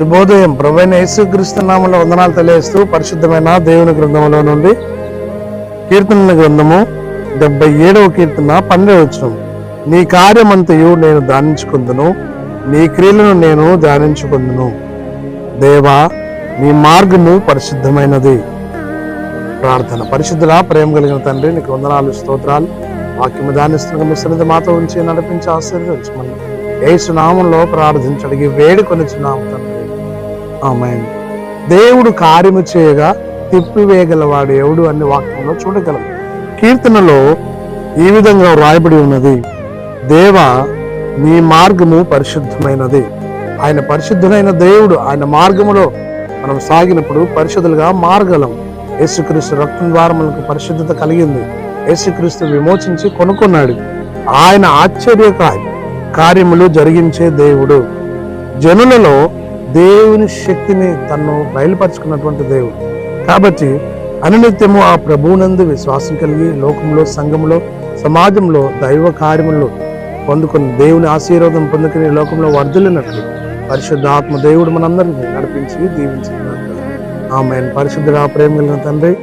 శుభోదయం. ప్రభైన యేసుక్రీస్తు నామంలో వందనాలు తెలియజేస్తూ పరిశుద్ధమైన దేవుని గ్రంథంలో నుండి కీర్తనల గ్రంథము డెబ్బై ఏడవ కీర్తన పన్నెండవ వచ్చిన నీ కార్యమంతయు నేను ధ్యానించుకుందును నీ క్రియలను నేను ధ్యానించుకుందును. దేవా నీ మార్గము పరిశుద్ధమైనది. ప్రార్థన. పరిశుద్ధుల ప్రేమ కలిగిన తండ్రి నీకు వందనాలు స్తోత్రాలు. వాక్యము ధ్యానిస్తున్న మీ సన్నిధి మాతో ఉంచి నడిపించి ఆశీర్వదించమని యేసు నామంలో ప్రార్థించడిగి వేడుకొనిచున్నాము తండ్రి. ఆమెన్. దేవుడు కార్యము చేయగా తిప్పివేయగలవాడు ఎవడు అన్ని వాక్యంలో చూడగలం. కీర్తనలో ఈ విధంగా వ్రాయబడి ఉన్నది దేవ నీ మార్గము పరిశుద్ధమైనది. ఆయన పరిశుద్ధమైన దేవుడు ఆయన మార్గములో మనం సాగినప్పుడు పరిశుద్ధులుగా మారగలం. యేసుక్రీస్తు రక్తం ద్వారా మనకు పరిశుద్ధత కలిగింది. యేసుక్రీస్తు విమోచించి కొనుక్కున్నాడు. ఆయన ఆశ్చర్య కార్యములు జరిగించే దేవుడు. జనులలో దేవుని శక్తిని తను బయలుపరుచుకున్నటువంటి దేవుడు. కాబట్టి అనునిత్యము ఆ ప్రభువునందు విశ్వాసం కలిగి లోకంలో సంఘంలో సమాజంలో దైవ కార్యములు పొందుకుని దేవుని ఆశీర్వాదం పొందుకుని లోకంలో వర్ధలినట్లు పరిశుద్ధాత్మ దేవుడు మనందరినీ నడిపించి దీవించినారు ఆమె పరిశుద్ధుడు ఆ ప్రేమ కలిగిన తండ్రి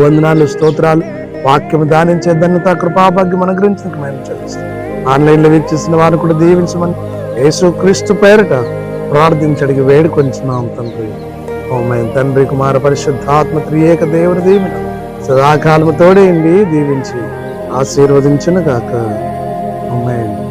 వందనాలు స్తోత్రాలు వాక్యం దానించే ధన్యత కృపాభాగ్యం అనుగ్రహించడానికి మేము ఆన్లైన్లో వీక్షిస్తున్న వారు కూడా దీవించమని యేసు క్రీస్తు పేరిట ప్రార్థించడికి వేడుకొంచున్నాం తండ్రి. ఓమే తండ్రి కుమార పరిశుద్ధాత్మ త్రియేక దేవుని దీవెన సదాకాలము తోడేయండి దీవించి ఆశీర్వదించును గాక. అమ్మాయి